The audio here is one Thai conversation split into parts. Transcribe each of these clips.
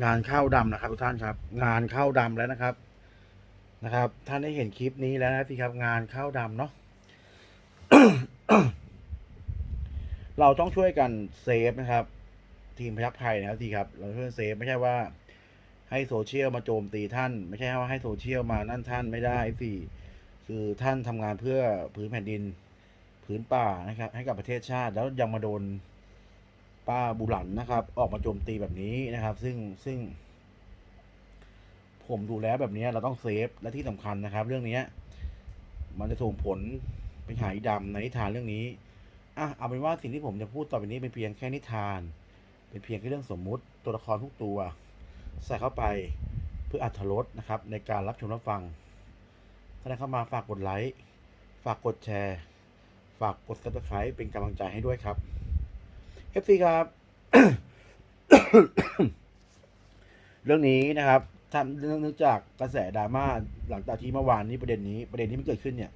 งานเข้าดำนะครับทุกท่านครับ งานเข้าดำแล้วนะครับนะครับ ท่านได้เห็นคลิปนี้แล้วนะสิครับ งานเข้าดำเนาะเราต้องช่วยกันเซฟนะครับ ทีมพยัคฆ์ไทยนะครับทีครับ เราช่วยเซฟไม่ใช่ว่า ให้โซเชียลมาโจมตีท่าน ไม่ใช่ว่าให้โซเชียลมานั่นท่านไม่ได้สิคือท่านทำงานเพื่อพื้นแผ่นดิน พื้นป่านะครับ ให้กับประเทศชาติแล้วยังมาโดน ป้าบุหลันนะครับ ออกมาโจมตีแบบนี้นะครับ ซึ่งซึ่ง ผมดูแล้วแบบนี้เราต้องเซฟและที่สำคัญนะครับ เรื่องเนี้ย มันจะส่งผลไปหายดำในนิทานเรื่องนี้อะเอาเป็นว่าสิ่งที่ผมจะพูดต่อไปนี้เป็นเพียงแค่นิทาน เป็นเพียงแค่เรื่องสมมุติตัวละครทุกตัว ใส่เข้าไปเพื่ออัธรสนะครับ ในการรับชมรับฟังถ้าได้เข้ามาฝากกดไลค์ฝากกดแชร์ ฝากกด subscribe เป็นกำลังใจให้ด้วยครับ FC ครับ เรื่องนี้นะครับทำเรื่องเนื่องจากกระแสดราม่าหลังจากที่เมื่อวานนี้ประเด็นนี้ ประเด็นที่มันเกิดขึ้นเนี่ย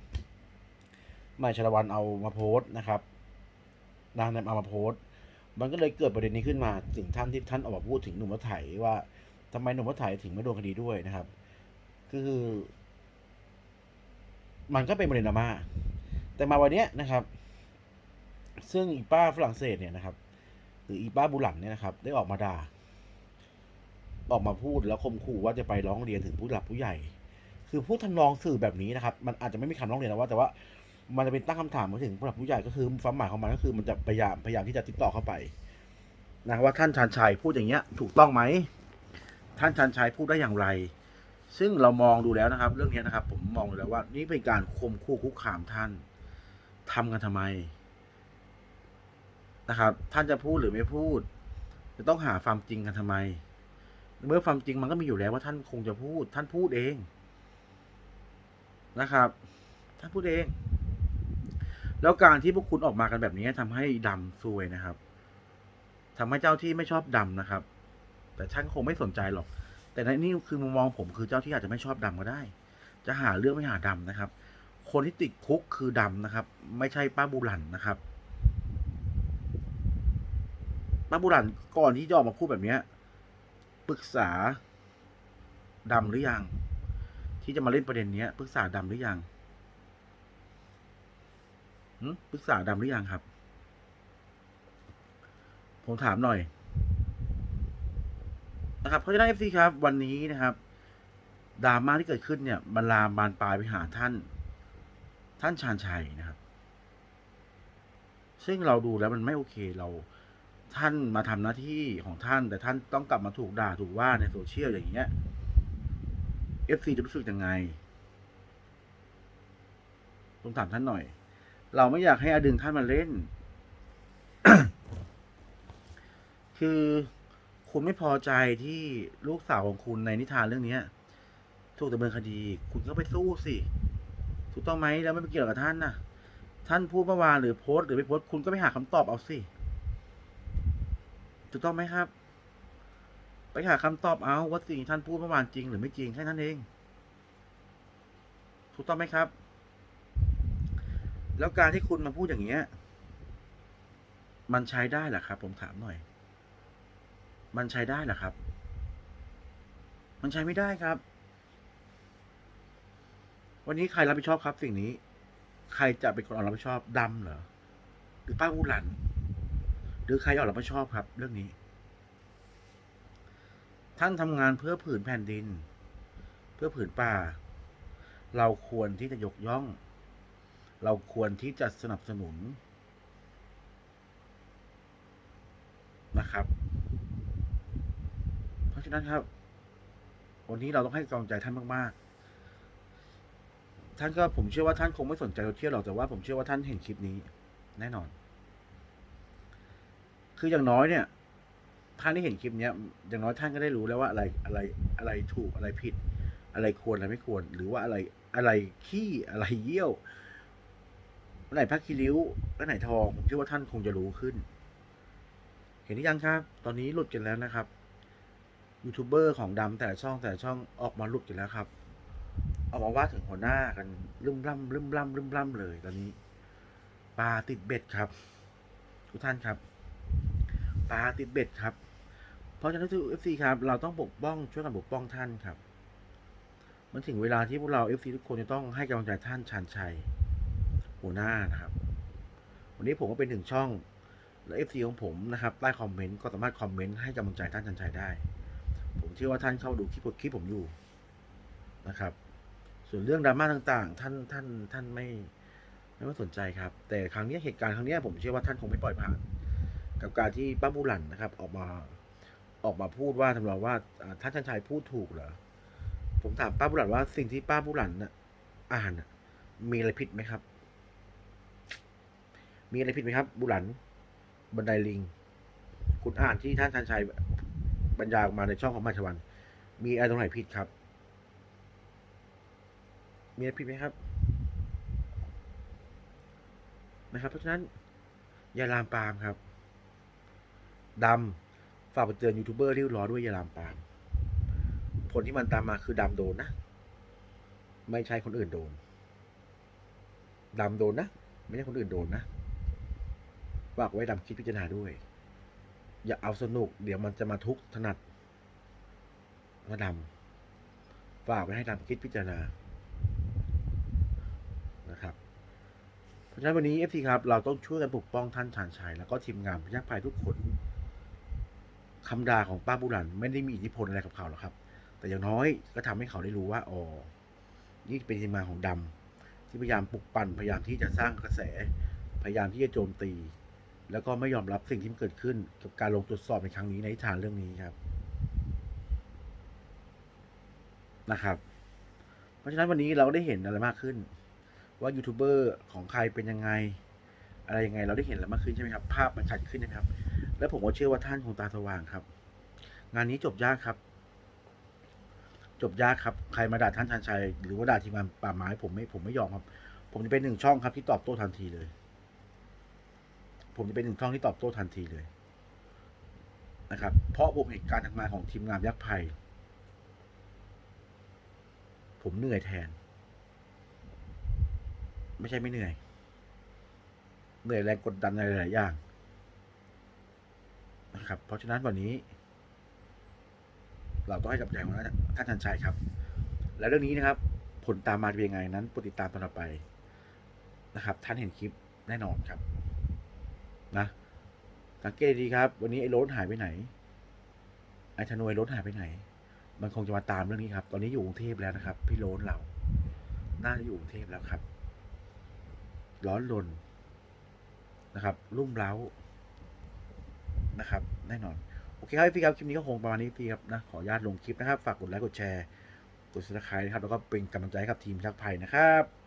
มายชลวันเอามาโพสต์นะครับนางนำเอามาโพสต์ มันก็เลยเกิดประเด็นนี้ขึ้นมาถึงท่านที่ท่านออกมาพูดถึงหนุ่มรถไถว่าทำไมหนุ่มรถไถถึงไม่โดนคดีด้วยนะครับ ก็คือ มันก็เป็นประเด็นดราม่าแต่มาวันนี้นะครับ ซึ่งป้าฝรั่งเศสเนี่ยนะครับ หรืออีป้าบุหลันเนี่ยนะครับ ได้ออกมาด่า ออกมาพูดแล้วข่มขู่ว่าจะไปร้องเรียนถึงผู้หลักผู้ใหญ่ คือพูดทำนองสื่อแบบนี้นะครับ มันอาจจะไม่มีคำร้องเรียนนะว่าแต่ว่ามันจะเป็นตั้งคำถามมาถึงผู้หลักผู้ใหญ่ก็คือความหมายของมันก็คือมันจะพยายามพยายามที่จะติดต่อเข้าไปนะว่าท่านชานชัยพูดอย่างเงี้ย ถูกต้องไหมท่านชานชัยพูดได้อย่างไร ซึ่งเรามองดูแล้วนะครับ เรื่องนี้นะครับ ผมมองดูแล้วว่า นี่เป็นการข่มขู่คุกคามท่านทำกันทำไม นะครับ ท่านจะพูดหรือไม่พูด จะต้องหาความจริงกันทำไม เมื่อความจริงมันก็มีอยู่แล้วว่าท่านคงจะพูด ท่านพูดเองนะครับ ท่านพูดเอง แล้วการที่พวกคุณออกมากันแบบนี้ทำให้ดำซวยนะครับทำให้เจ้าที่ไม่ชอบดำนะครับ แต่ท่านคงไม่สนใจหรอก แต่ในนี่คือมุมมองผมคือเจ้าที่อาจจะไม่ชอบดำก็ได้ จะหาเรื่องไม่หาดำนะครับ คนที่ติดคุกคือดำนะครับ ไม่ใช่ป้าบุหลันนะครับ ป้าบุหลันก่อนที่จะออกมาพูดแบบเนี้ยปรึกษาดำหรือยัง ที่จะมาเล่นประเด็นเนี้ยปรึกษาดำหรือยังหึปรึกษาดำหรือยังครับ ผมถามหน่อย นะครับเพราะฉะนั้นเอฟซีครับ วันนี้นะครับดราม่าที่เกิดขึ้นเนี่ยมันลามบานปลายไปหาท่าน ท่านชาญชัยนะครับ ซึ่งเราดูแล้วมันไม่โอเคเรา ท่านมาทำหน้าที่ของท่าน แต่ท่านต้องกลับมาถูกด่าถูกว่าในโซเชียลอย่างเงี้ย FC จะรู้สึกยังไงผมถามท่านหน่อย เราไม่อยากให้อดึงท่านมาเล่น คือคุณไม่พอใจที่ลูกสาวของคุณในนิทานเรื่องเนี้ยถูกดำเนินคดี คุณก็ไปสู้สิถูกต้องไหมแล้วไม่ไปเกี่ยวกับท่านนะท่านพูดเมื่อวานหรือโพสต์หรือไม่โพสต์คุณก็ไปหาคำตอบเอาสิ ถูกต้องไหมครับ ไปหาคำตอบเอาว่าสิ่งที่ท่านพูดเมื่อวานจริงหรือไม่จริงแค่นั้นเอง ถูกต้องไหมครับ แล้วการที่คุณมาพูดอย่างเงี้ย มันใช้ได้หรอครับ ผมถามหน่อย มันใช้ได้หรอครับ มันใช้ไม่ได้ครับ วันนี้ใครรับผิดชอบครับ สิ่งนี้ ใครจะเป็นคนออรับผิดชอบดำเหรอหรือป้าอูหลัน หรือใครออกรับผิดชอบครับ เรื่องนี้ ท่านทำงานเพื่อผืนแผ่นดิน เพื่อผืนป่า เราควรที่จะยกย่อง เราควรที่จะสนับสนุนนะครับ เพราะฉะนั้นครับ วันนี้เราต้องให้กำลังใจท่านมาก ๆ ท่านก็ผมเชื่อว่าท่านคงไม่สนใจโซเชียลหรอกแต่ว่าผมเชื่อว่าท่านเห็นคลิปนี้ แน่นอน คืออย่างน้อยเนี่ยท่านได้เห็นคลิปเนี้ยอย่างน้อยท่านก็ได้รู้แล้วว่าอะไรอะไรอะไรถูกอะไรผิด อะไรควรอะไรไม่ควร หรือว่าอะไรอะไรขี้อะไรเยี่ยวอันไหนพักคีริ้วอันไหนทองผมเชื่อว่าท่านคงจะรู้ขึ้น เห็นหรือยังครับ ตอนนี้หลุดกันแล้วนะครับยูทูบเบอร์ของดำแต่ช่องแต่ช่องออกมาหลุดกันแล้วครับออกมาว่าถึงหัวหน้ากันลืมล่ำลืมล่ำลืมล่ำเลยตอนนี้ปลาติดเบ็ดครับ ทุกท่านครับ ปลาติดเบ็ดครับ เพราะฉะนั้นเอฟซีครับ เราต้องปกป้องช่วยกันปกป้องท่านครับ มันถึงเวลาที่พวกเราเอฟซีทุกคนจะต้องให้กำลังใจท่านชานชัยหัวหน้านะครับ วันนี้ผมก็เป็นหนึ่งช่องและเอฟซีของผมนะครับใต้คอมเมนต์ก็สามารถคอมเมนต์ให้กำลังใจท่านชานชัยได้ ผมเชื่อว่าท่านเข้าดูคลิปคลิปผมอยู่นะครับ ส่วนเรื่องดราม่าต่างๆ ท่านท่านท่านไม่ไม่ว่าสนใจครับ แต่ครั้งนี้เหตุการณ์ครั้งนี้ผมเชื่อว่าท่านคงไม่ปล่อยผ่าน กับการที่ป้าบุหลันนะครับ ออกมาออกมาพูดว่าทำนองว่าท่านชันชัยพูดถูกเหรอผมถามป้าบุหลันว่าสิ่งที่ป้าบุหลันนะอ่านมีอะไรผิดไหมครับ มีอะไรผิดไหมครับบุหลันบันไดลิง คุณอ่านที่ท่านชันชัยบรรยายออกมาในช่องของมาชวัน มีอะไรตรงไหนผิดครับ มีอะไรผิดไหมครับ นะครับ เพราะฉะนั้นอย่าลามปามครับ ดำฝากไปเตือนยูทูบเบอร์ริ้วล้อด้วยอย่าลามปามผลที่มันตามมาคือดำโดนนะ ไม่ใช่คนอื่นโดนดำโดนนะ ไม่ใช่คนอื่นโดนนะฝากไว้ดำคิดพิจารณาด้วย อย่าเอาสนุก เดี๋ยวมันจะมาทุกข์ถนัดนะดำฝากไว้ให้ดำคิดพิจารณานะครับเพราะฉะนั้นวันนี้ FC ครับ เราต้องช่วยกันปกป้องท่านชานชัยแล้วก็ทีมงานพยักภัยทุกคน คำด่าของป้าบุรันไม่ได้มีอิทธิพลอะไรกับเขาหรอกครับ แต่อย่างน้อยก็ทำให้เขาได้รู้ว่าอ๋อนี่เป็นทีมงาของดำที่พยายามปลุกปั่นพยายามที่จะสร้างกระแส พยายามที่จะโจมตี แล้วก็ไม่ยอมรับสิ่งที่เกิดขึ้นกับการลงตรวจสอบในครั้งนี้ในทางเรื่องนี้ครับนะครับ เพราะฉะนั้นวันนี้เราได้เห็นอะไรมากขึ้น ว่ายูทูบเบอร์ของใครเป็นยังไง อะไรยังไงเราได้เห็นแล้วมากขึ้นใช่ไหมครับ ภาพมันชัดขึ้นนะครับ และผมก็เชื่อว่าท่านคงตาสว่างครับ งานนี้จบยากครับ จบยากครับ ใครมาด่าท่านชันชัย หรือว่าด่าทีมงานป่าไม้ผมไม่ผมไม่ยอมครับ ผมจะเป็นหนึ่งช่องครับที่ตอบโต้ทันทีเลย ผมจะเป็นหนึ่งช่องที่ตอบโต้ทันทีเลยนะครับ เพราะผมเห็นการทำงานของทีมงานยักษ์ภัย ผมเหนื่อยแทน ไม่ใช่ไม่เหนื่อย เหนื่อยแรงกดดันอะไรหลายอย่าง นะครับ เพราะฉะนั้นวันนี้ เราต้องให้กับใจของท่านชันชัยครับ และเรื่องนี้นะครับ ผลตามมาจะเป็นยังไงนั้นโปรดติดตามตอนต่อไปนะครับ ท่านเห็นคลิปแน่นอนครับ นะสังเกตดีครับ วันนี้ไอ้โรถหายไปไหนไอ้ธนวยรถหายไปไหน มันคงจะมาตามเรื่องนี้ครับ ตอนนี้อยู่กรุงเทพแล้วนะครับ พี่โรนเราน่าจะอยู่กรุงเทพแล้วครับ ร้อนรนนะครับ รุ่มเร้า นะครับ แน่นอน โอเคครับพี่ครับ คลิปนี้ก็คงประมาณนี้พี่ครับนะ ขออนุญาตลงคลิปนะครับ ฝากกดไลค์ กดแชร์ กดซับสไครต์นะครับ แล้วก็เป็นกำลังใจให้กับทีมชักไผ่นะครับ